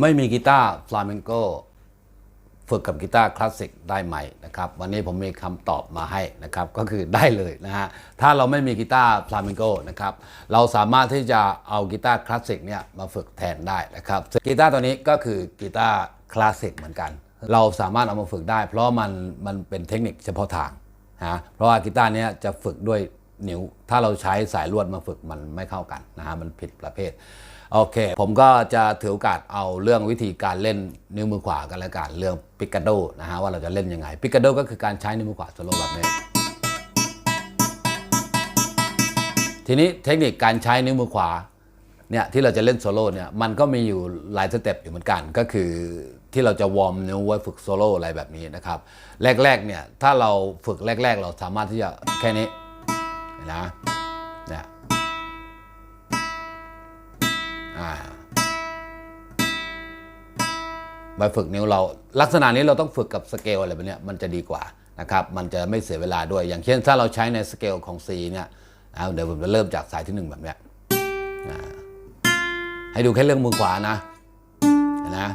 ไม่มีกีตาร์ฟลาเมนโกฝึกกับกีตาร์คลาสสิกได้ไหมนะครับวันนี้ผมมีคำตอบมาให้นะครับก็คือได้เลยนะฮะถ้าเราไม่มีกีตาร์ฟลาเมนโกนะครับเราสามารถที่จะเอากีตาร์คลาสสิกเนี่ยมาฝึกแทนได้นะครับกีตาร์ตัวนี้ก็คือกีตาร์คลาสสิกเหมือนกัน เราสามารถเอามาฝึกได้ เพราะมันมันเป็นเทคนิคเฉพาะทางนะเพราะว่ากีตาร์เนี้ยจะฝึกด้วยนิ้ว ถ้าเราใช้สายลวดมาฝึกมันไม่เข้ากันนะฮะมันผิดประเภท โอเค ผมก็จะถือโอกาสเอาเรื่องวิธีการเล่นนิ้วมือขวากันแล้วกันเรื่องปิกาโดนะฮะว่าเราจะเล่นยังไงปิกาโดก็คือการใช้นิ้วมือขวาโซโล่แบบนี้ ทีนี้เทคนิคการใช้นิ้วมือขวาเนี่ยที่เราจะเล่นโซโล่เนี่ยมันก็มีอยู่หลายสเต็ปอยู่เหมือนกัน ก็คือที่เราจะวอร์มนิ้วไว้ฝึกโซโล่อะไรแบบนี้นะครับแรกๆเนี่ยถ้าเราฝึกแรก ๆ เราสามารถที่จะแค่นี้นะ ไปฝึกนิ้วเรา ลักษณะนี้เราต้องฝึกกับสเกลอะไรแบบนี้มันจะดีกว่านะครับมันจะไม่เสียเวลาด้วย อย่างเช่นถ้าเราใช้ในสเกลของ C เนี่ยเอาเดี๋ยวผมจะเริ่มจากสายที่หนึ่งแบบเนี้ยอ่าให้ดูแค่เรื่องมือขวานะเห็นนะ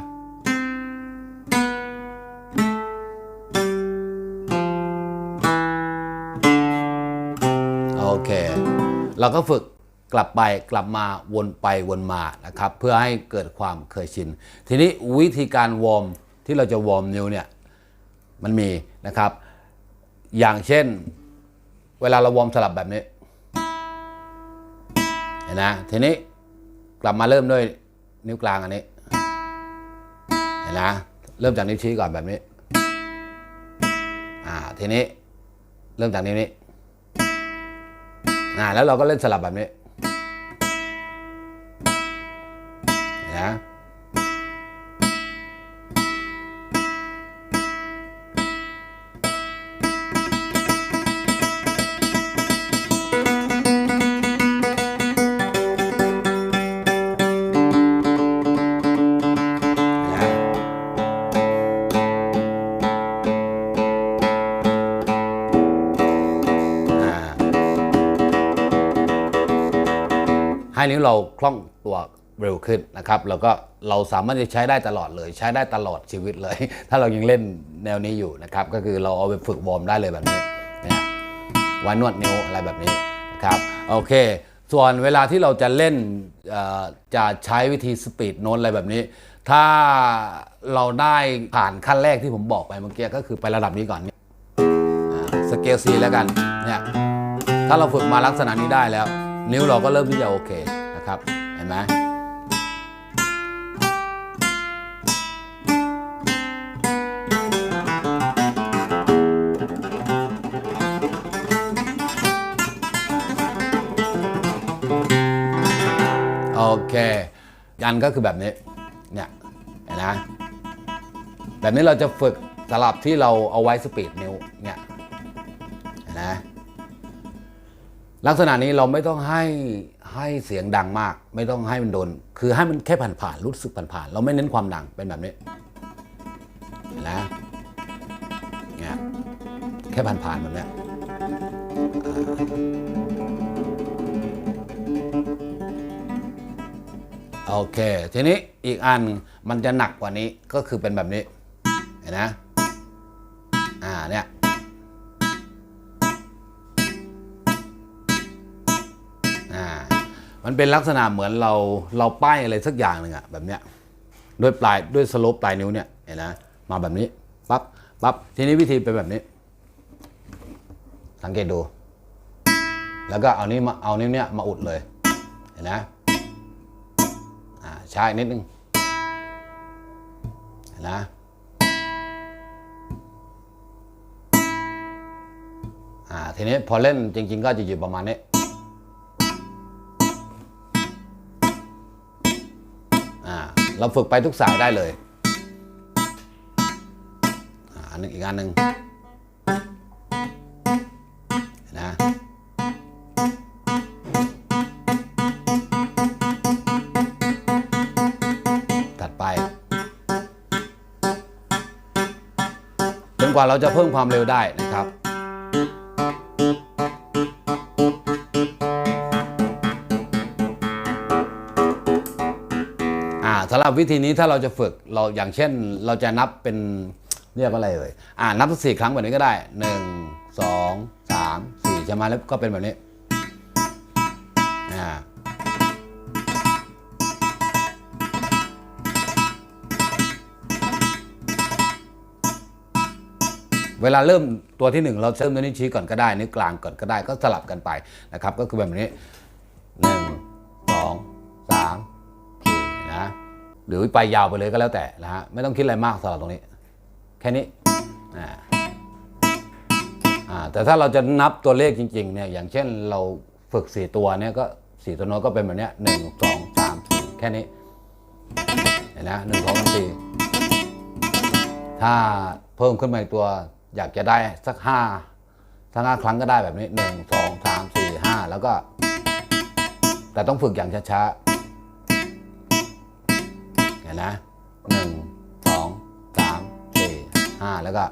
โอเค เราก็ฝึก กลับไปกลับมาวนไปวนมานะครับเพื่อให้เกิดความเคยชิน ทีนี้วิธีการวอร์มที่เราจะวอร์มนิ้วเนี่ยมันมีนะครับ อย่างเช่น เวลาเราวอร์มสลับแบบนี้เห็นนะทีนี้กลับมาเริ่มด้วยนิ้วกลางอันนี้เห็นนะเริ่มจากนิ้วชี้ก่อนแบบนี้อ่าทีนี้เริ่มจากนิ้วนี้อ่าแล้วเราก็เล่นสลับแบบนี้ เห็นะเห็นะอ่าให้นิ้ว เร็วขึ้นนะครับแล้วก็เราสามารถจะใช้ได้ตลอดเลย ใช้ได้ตลอดชีวิตเลย ถ้าเรายังเล่นแนวนี้อยู่นะครับ ก็คือเราเอาไปฝึกวอร์มได้เลยแบบนี้นะว้นวดนิ้วอะไรแบบนี้นะครับโอเค ส่วนเวลาที่เราจะเล่นจะใช้วิธีสปีดโน้ตอะไรแบบนี้ ถ้าเราได้ผ่านขั้นแรกที่ผมบอกไปเมื่อกี้ก็คือไประดับนี้ก่อนนะสเกลซีแล้วกันเนี่ยถ้าเราฝึกมาลักษณะนี้ได้แล้ว นิ้วเราก็เริ่มที่จะโอเคนะครับเห็นไหม เคยันก็คือแบบนี้เนี่ยเห็นนะแบบนี้เราจะฝึกสลับที่เราเอาไว้สปีดนิ้วเนี่ยเห็นนะลักษณะนี้เราไม่ต้องให้ให้เสียงดังมาก ไม่ต้องให้มันโดน คือให้มันแค่ผ่านๆรู้สึกผ่านๆเราไม่เน้นความดังเป็นแบบนี้เห็นนะเนี่ยแค่ผ่านๆแบบเนี้ โอเค ทีนี้อีกอันมันจะหนักกว่านี้ก็คือเป็นแบบนี้ เห็นนะ อ่าเนี่ยอ่ามันเป็นลักษณะเหมือนเราเราป้ายอะไรสักอย่างหนึ่งอะแบบเนี้ยด้วยปลายด้วยสโลปปลายนิ้วเนี่ยเห็นนะมาแบบนี้ปั๊บปั๊บทีนี้วิธีเป็นแบบนี้ สังเกตดู แล้วก็เอานี้มาเอานิ้วเนี่ยมาอุดเลยเห็นนะ อ่าใช่นิดนึงนะอ่าทีนี้พอเล่นจริง ๆ ก็จะอยู่ประมาณนี้อ่าเราฝึกไปทุกสายได้เลยอันนึงอีกอันหนึ่ง ว่าเราจะเพิ่มความเร็วได้นะครับอ่าสำหรับวิธีนี้ถ้าเราจะฝึกเราอย่างเช่นเราจะนับเป็นเรียกว่าอะไรเอ่ยอ่านับสักสี่ครั้งแบบนี้ก็ได้หนึ่งสองสามสี่ใช่ไหมแล้วก็เป็นแบบนี้อ่า เวลาเริ่มตัวที่หนึ่งเราเริ่มตัวยนี้วชี้ก่อนก็ได้นิ้วกลางก่อนก็ได้ก็สลับกันไปนะครับก็คือแบบนี้หนึ่งสองสามสี่นะหรือไปยาวไปเลยก็แล้วแต่นะฮะไม่ต้องคิดอะไรมากสำหรับตรงนี้ แค่นี้อ่าอ่าแต่ถ้าเราจะนับตัวเลขจริงๆเนี่ยอย่างเช่นเราฝึกสี่ตัวเนี่ยก็สี่ตัวโน้ตก็เป็นแบบนี้หนึ่งสองสามสี่แค่นี้เห็นนะหนึ่งสองสามสี่ถ้าเพิ่มขึ้นมาอีกตัว อยากจะได้สักห้าสักห้าครั้งก็ได้แบบนี้หนึ่งสองสามสี่ห้าแล้วก็ แต่ต้องฝึกอย่างช้าๆเห็นนะหนึ่งสองสามสี่ห้าแล้วก็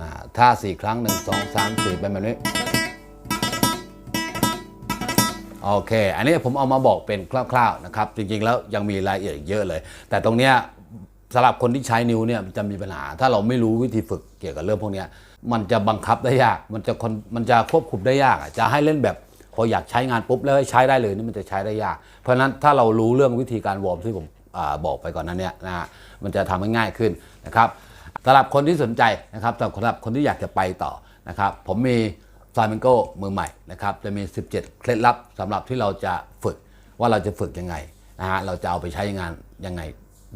อ่าถ้าสี่ครั้งหนึ่งสองสามสี่เป็นแบบนี้ โอเค อันนี้ผมเอามาบอกเป็นคร่าวๆนะครับ จริงๆแล้วยังมีรายละเอียดเยอะเลย แต่ตรงเนี้ยสำหรับคนที่ใช้นิ้วเนี่ยจะมีปัญหา ถ้าเราไม่รู้วิธีฝึกเกี่ยวกับเรื่องพวกนี้มันจะบังคับได้ยาก มันจะคนมันจะควบคุมได้ยาก จะให้เล่นแบบพออยากใช้งานปุ๊บแล้วใช้ได้เลยนี่มันจะใช้ได้ยาก เพราะฉะนั้นถ้าเรารู้เรื่องวิธีการวอร์มที่ผมอบอกไปก่อนนั้นเนี่ยนะฮะมันจะทำให้ง่ายขึ้นนะครับสำหรับคนที่สนใจนะครับสำหรับคนที่อยากจะไปต่อนะครับ ผมมี ฟลาเมนโกมือใหม่นะครับจะมี 17 เคล็ดลับสำหรับที่เราจะฝึกว่าเราจะฝึกยังไงนะฮะเราจะเอาไปใช้งานยังไง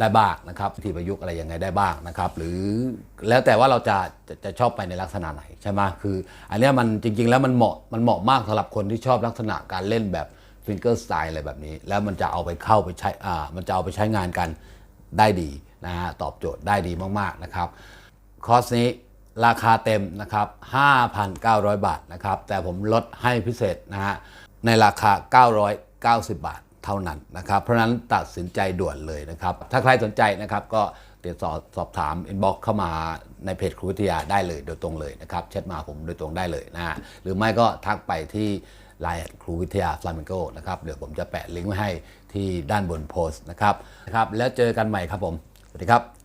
ได้บ้างนะครับวิธีประยุกต์อะไรยังไงได้บ้างนะครับ หรือแล้วแต่ว่าเราจะจะจะชอบไปในลักษณะไหนใช่ไหมคือ อันนี้มันจริง ๆ แล้วมันเหมาะมันเหมาะมากสำหรับคนที่ชอบลักษณะการเล่นแบบฟิงเกอร์สไตล์อะไรแบบนี้ แล้วมันจะเอาไปเข้าไปใช้อ่ามันจะเอาไปใช้งานกันได้ดีนะฮะตอบโจทย์ได้ดีมากๆนะครับคอร์สนี้ ราคาเต็มนะครับ 5,900 บาทนะครับ แต่ผมลดให้พิเศษนะฮะ ในราคา 990 บาทเท่านั้นนะครับ เพราะนั้นตัดสินใจด่วนเลยนะครับ ถ้าใครสนใจนะครับก็ติดต่อสอบถามอินบ็อกเข้ามาในเพจครูวิทยาได้เลยโดยตรงเลยนะครับแชทมาผมโดยตรงได้เลยนะฮะ หรือไม่ก็ทักไปที่ไลน์ครูวิทยาฟลาเมนโกนะครับ เดี๋ยวผมจะแปะลิงก์ไว้ให้ที่ด้านบนโพสต์นะครับนะครับ แล้วเจอกันใหม่ครับผม สวัสดีครับ